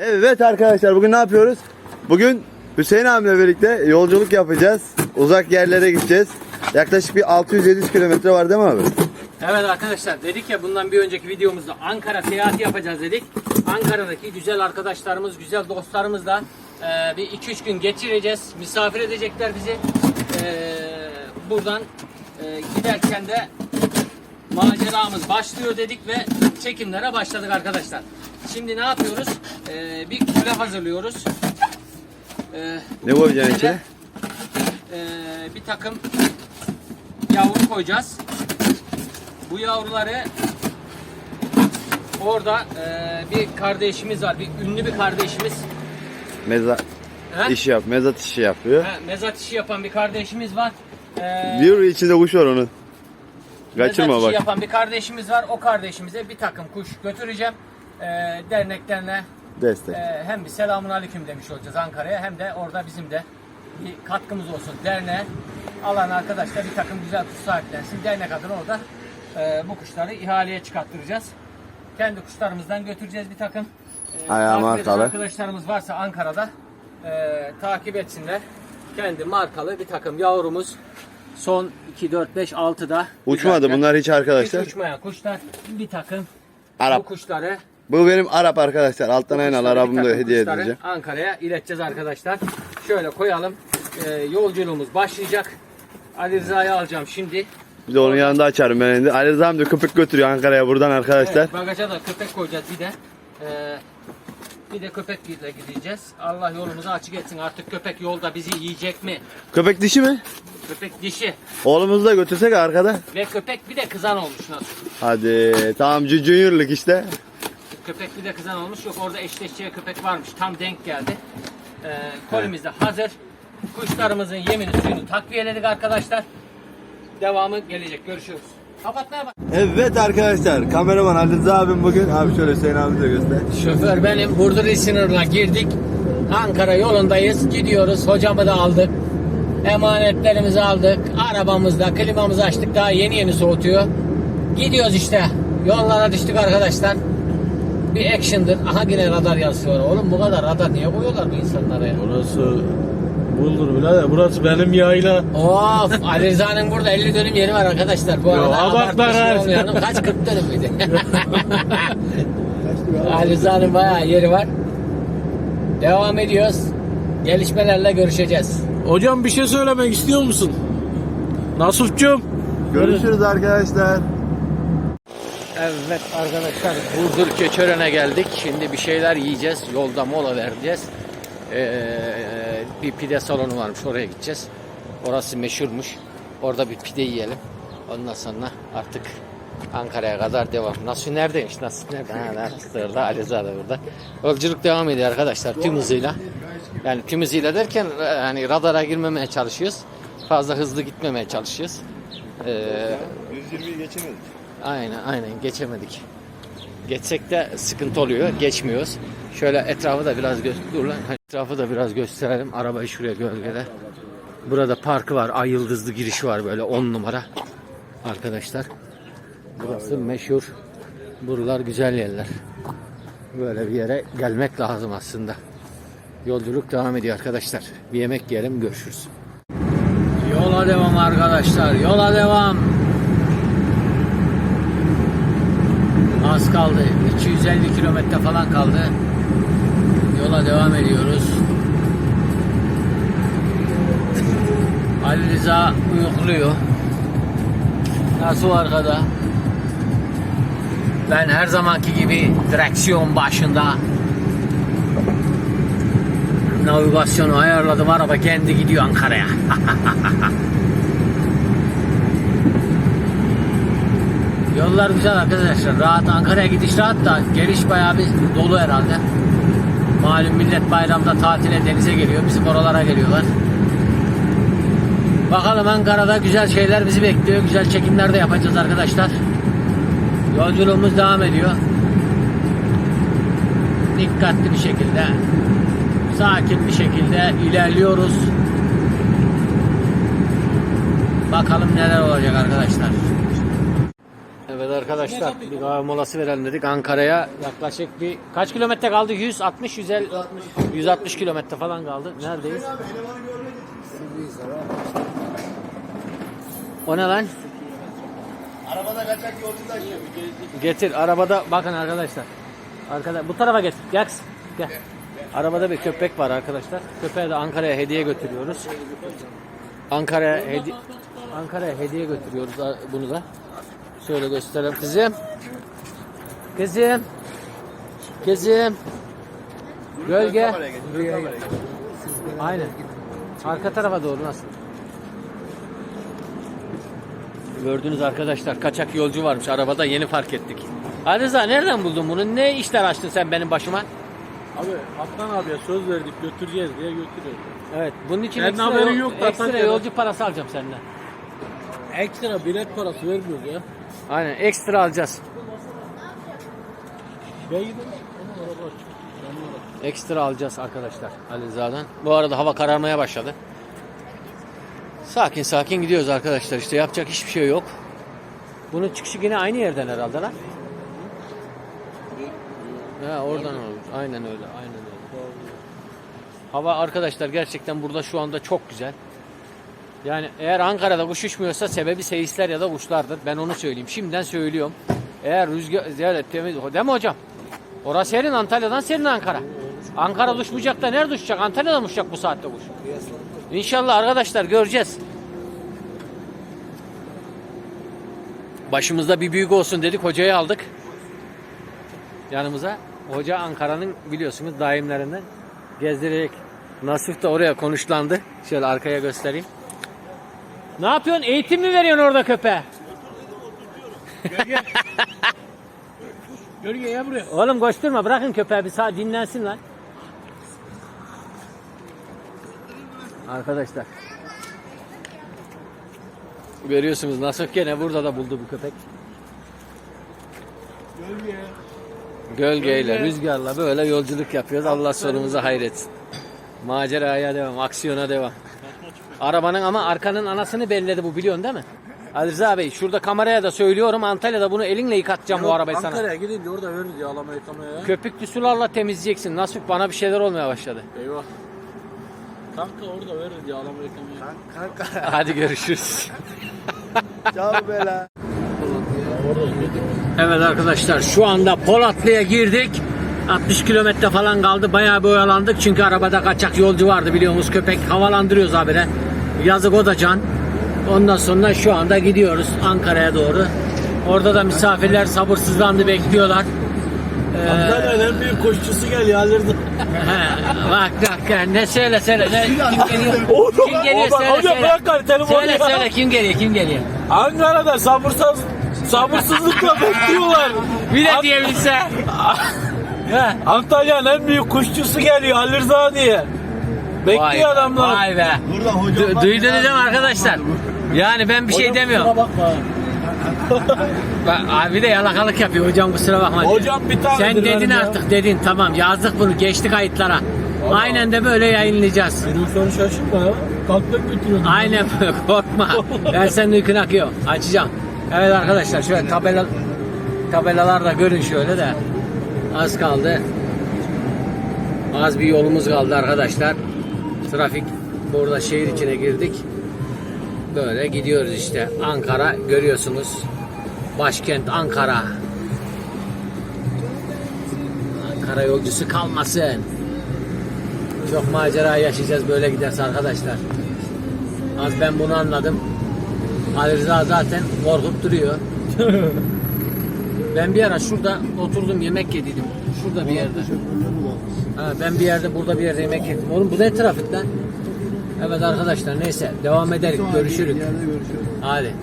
Evet arkadaşlar bugün ne yapıyoruz? Bugün Hüseyin abimle birlikte yolculuk yapacağız. Uzak yerlere gideceğiz. Yaklaşık bir 600-700 kilometre var değil mi abi? Evet arkadaşlar dedik ya bundan bir önceki videomuzda Ankara seyahati yapacağız dedik. Ankara'daki güzel arkadaşlarımız, güzel dostlarımızla e, bir 2-3 gün geçireceğiz. Misafir edecekler bizi. E, buradan e, giderken de maceramız başlıyor dedik ve çekimlere başladık arkadaşlar. Şimdi ne yapıyoruz? E, bir küle hazırlıyoruz. E, Ne koyacaksın içine? e, bir takım yavru koyacağız. Bu yavruları orada e, bir kardeşimiz var. Bir ünlü bir kardeşimiz. Mezat He? işi yap, mezat işi yapıyor. He, mezat işi yapan bir kardeşimiz var. E, Bir içinde kuş var onu. Kaçırma mezat işi bak. yapan bir kardeşimiz var. O kardeşimize bir takım kuş götüreceğim. E, derneklerine Destek. e, hem bir selamun aleyküm demiş olacağız Ankara'ya hem de orada bizim de bir katkımız olsun. Derneğe alan arkadaşlar bir takım güzel kuş sahiplensin. Dernek adına orada e, bu kuşları ihaleye çıkarttıracağız. Kendi kuşlarımızdan götüreceğiz bir takım. E, Ayağı takip eden markalı. Arkadaşlarımız varsa Ankara'da e, takip etsinler. Kendi markalı bir takım yavrumuz. Son 2, 4, 5, 6'da. Uçmadı bunlar hiç arkadaşlar. Hiç uçmayan kuşlar bir takım. Arap. Bu kuşları Bu benim Arap arkadaşlar. Alttan aynen Kuşları, Arap'ımı bir da takım hediye edeceğim. Ankara'ya ileteceğiz arkadaşlar. Şöyle koyalım. Ee, yolculuğumuz başlayacak. Ali Rıza'yı alacağım şimdi. Bir de onun yanında açarım ben. Ali Rıza'm da köpek götürüyor Ankara'ya buradan arkadaşlar. Evet, bagaja da köpek koyacağız bir de. Ee, bir de köpekle gideceğiz. Allah yolumuzu açık etsin. Artık köpek yolda bizi yiyecek mi? Köpek dişi mi? Köpek dişi Oğlumuzu da götürsek arkada. ve köpek bir de kızan olmuş nasıl? Hadi tamam juniorlık işte. Köpek bir de kızan olmuş. Yok orada eşleşeceği köpek varmış. Tam denk geldi. Ee, kolimiz de hazır. Kuşlarımızın yemini suyunu takviyeledik arkadaşlar. Devamı gelecek. Görüşürüz. Kapatmaya bak. Evet arkadaşlar kameraman Ali Rıza abim bugün. Abi şöyle Hüseyin abi de göster. Şoför benim. Burdurlu sınırına girdik. Ankara yolundayız. Gidiyoruz. Hocamı da aldık. Emanetlerimizi aldık. Arabamızda klimamızı açtık. Daha yeni yeni soğutuyor. Gidiyoruz işte. Yollara düştük arkadaşlar. Bir action'dır. Aha yine radar yazıyor. Oğlum bu kadar radar niye koyuyorlar bu insanlara ya? Burası Buldur birader. Burası benim yayla. Of Ali Rıza'nın burada 50 dönüm yeri var arkadaşlar. Bu arada abartma olmayalım. Kaç 40 dönüm müydü? Ali Rıza'nın bayağı yeri var. Devam ediyoruz. Gelişmelerle görüşeceğiz. Hocam bir şey söylemek istiyor musun? Nasuf'cum. Görüşürüz arkadaşlar. Evet arkadaşlar Burdur Keçören'e geldik. Şimdi bir şeyler yiyeceğiz. Yolda mola vereceğiz. Ee, bir pide salonu varmış oraya gideceğiz. Orası meşhurmuş. Orada bir pide yiyelim. Ondan sonra artık Ankara'ya kadar devam. Nasıl neredeymiş? Nasıl nerede? Ha, nerede? Orada. Ali Rıza da burada. Yolculuk devam ediyor arkadaşlar tüm hızıyla. Yani tüm hızıyla derken hani radara girmemeye çalışıyoruz. Fazla hızlı gitmemeye çalışıyoruz. Ee, 120'yi geçemedik. Aynen aynen geçemedik. Geçsek de sıkıntı oluyor. Geçmiyoruz. Şöyle etrafı da biraz dur lan. Etrafı da biraz gösterelim. Arabayı şuraya gölgede. Burada parkı var. Ay yıldızlı girişi var böyle 10 numara. Arkadaşlar. Burası meşhur. Buralar güzel yerler. Böyle bir yere gelmek lazım aslında. Yolculuk devam ediyor arkadaşlar. Bir yemek yiyelim görüşürüz. Yola devam arkadaşlar. Yola devam. Az kaldı. 250 kilometre falan kaldı. Yola devam ediyoruz. Ali Rıza uyukluyor. Nasıl arkada? Ben her zamanki gibi direksiyon başında navigasyonu ayarladım. Araba kendi gidiyor Ankara'ya. Yollar güzel arkadaşlar. Rahat Ankara'ya gidiş rahat da geliş bayağı bir dolu herhalde. Malum millet bayramda tatile denize geliyor. Bizim oralara geliyorlar. Bakalım Ankara'da güzel şeyler bizi bekliyor. Güzel çekimler de yapacağız arkadaşlar. Yolculuğumuz devam ediyor. Dikkatli bir şekilde sakin bir şekilde ilerliyoruz. Bakalım neler olacak arkadaşlar. Evet arkadaşlar bir kahve molası verelim dedik. Ankara'ya yaklaşık bir kaç kilometre kaldı? 160 150 160 kilometre falan kaldı. Neredeyiz? O ne lan? Arabada kaçak yolcu taşıyor. Getir arabada bakın arkadaşlar. Arkada bu tarafa getir. Gel. kızım, Gel. Arabada bir köpek var arkadaşlar. Köpeğe de Ankara'ya hediye götürüyoruz. Ankara'ya hediye Ankara'ya hediye götürüyoruz bunu da. Şöyle gösterelim kızım. Kızım. Kızım. Gölge. Aynen. Arka tarafa doğru nasıl? Gördünüz arkadaşlar kaçak yolcu varmış arabada yeni fark ettik. Rıza nereden buldun bunu? Ne işler açtın sen benim başıma? Abi Atlan abiye söz verdik götüreceğiz diye götürüyoruz. Evet bunun için Senin ekstra, haberin yol- yok da ekstra Antalya'da. yolcu parası alacağım senden. Ekstra bilet parası vermiyoruz ya. Aynen ekstra alacağız. Ekstra alacağız arkadaşlar Ali Rıza'dan. Bu arada hava kararmaya başladı. Sakin sakin gidiyoruz arkadaşlar işte yapacak hiçbir şey yok. Bunun çıkışı yine aynı yerden herhalde lan. Ha oradan olmuş. Aynen öyle. Aynen öyle. Hava arkadaşlar gerçekten burada şu anda çok güzel. Yani eğer Ankara'da kuş uçmuyorsa sebebi seyisler ya da kuşlardır. Ben onu söyleyeyim. Şimdiden söylüyorum. Eğer rüzgar evet, temiz değil mi hocam? Orası serin Antalya'dan serin Ankara. Ankara'da uçmayacak da nerede uçacak? Antalya'da mı uçacak bu saatte kuş? İnşallah arkadaşlar göreceğiz. Başımızda bir büyük olsun dedik hocayı aldık. Yanımıza. Hoca Ankara'nın biliyorsunuz daimlerinden gezdirecek. Nasif de oraya konuşlandı. Şöyle arkaya göstereyim. Ne yapıyorsun? Eğitim mi veriyorsun orada köpeğe? Gölge ya buraya. Oğlum koşturma bırakın köpeği bir saat dinlensin lan. Arkadaşlar. Görüyorsunuz Nasuh gene burada da buldu bu köpek. Gölge. Gölgeyle, Gölge. rüzgarla böyle yolculuk yapıyoruz. Allah sonumuzu hayretsin. Maceraya devam, aksiyona devam. Arabanın ama arkanın anasını belledi bu biliyorsun değil mi? Ali Rıza Bey şurada kameraya da söylüyorum Antalya'da bunu elinle yıkatacağım bu arabayı sana. Ankara'ya gidince orada veririz yağlama yıkamaya ya. Köpüklü sularla temizleyeceksin. Nasıl bana bir şeyler olmaya başladı. Eyvah. Kanka orada veririz yağlama yıkamaya. Kanka. Hadi görüşürüz. Ciao bela. Evet arkadaşlar şu anda Polatlı'ya girdik. 60 kilometre falan kaldı. Bayağı bir oyalandık. Çünkü arabada kaçak yolcu vardı biliyorsunuz. Köpek havalandırıyoruz habire. Yazık o da can. Ondan sonra şu anda gidiyoruz Ankara'ya doğru. Orada da misafirler sabırsızlandı bekliyorlar. Ee, Antalya'nın en büyük koşucusu geliyor alırdı. he, bak bak ne söyle söyle. Ne, kim geliyor? Oğlum, Kim geliyor oğlum, söyle hocam söyle. bırak telefonu Söyle ya. söyle kim geliyor kim geliyor. Ankara'da sabırsız sabırsızlıkla bekliyorlar. Bir de diyebilse. He. Antalya'nın en büyük kuşçusu geliyor Ali Rıza diye. Bekliyor Vay, adamlar. Vay be. Burada hocam Du- var. duydunuz değil mi arkadaşlar? Yani ben bir şey Hocam demiyorum. kusura bakma. Bak, abi de yalakalık yapıyor hocam kusura bakma. diyor. Hocam bir tanedir Sen dedin ya. artık dedin tamam yazdık bunu geçti kayıtlara. Aynen de böyle yayınlayacağız. Direksiyonu şaşırtma ya. Kalktık götürüyorsun. Aynen böyle, korkma. Ben senin uykun akıyor. Açacağım. Evet arkadaşlar şöyle tabela tabelalar da görün şöyle de. Az kaldı. Az bir yolumuz kaldı arkadaşlar. Trafik burada şehir içine girdik. Böyle gidiyoruz işte. Ankara görüyorsunuz. Başkent Ankara. Ankara yolcusu kalmasın. Çok macera yaşayacağız böyle giderse arkadaşlar. Az ben bunu anladım. Ali Rıza zaten korkup duruyor. ben bir ara şurada oturdum yemek yediydim. Şurada bir yerde. Ha, ben bir yerde burada bir yerde yemek yedim. Oğlum bu ne trafik lan? Evet arkadaşlar neyse devam ederek görüşürüz. Hadi.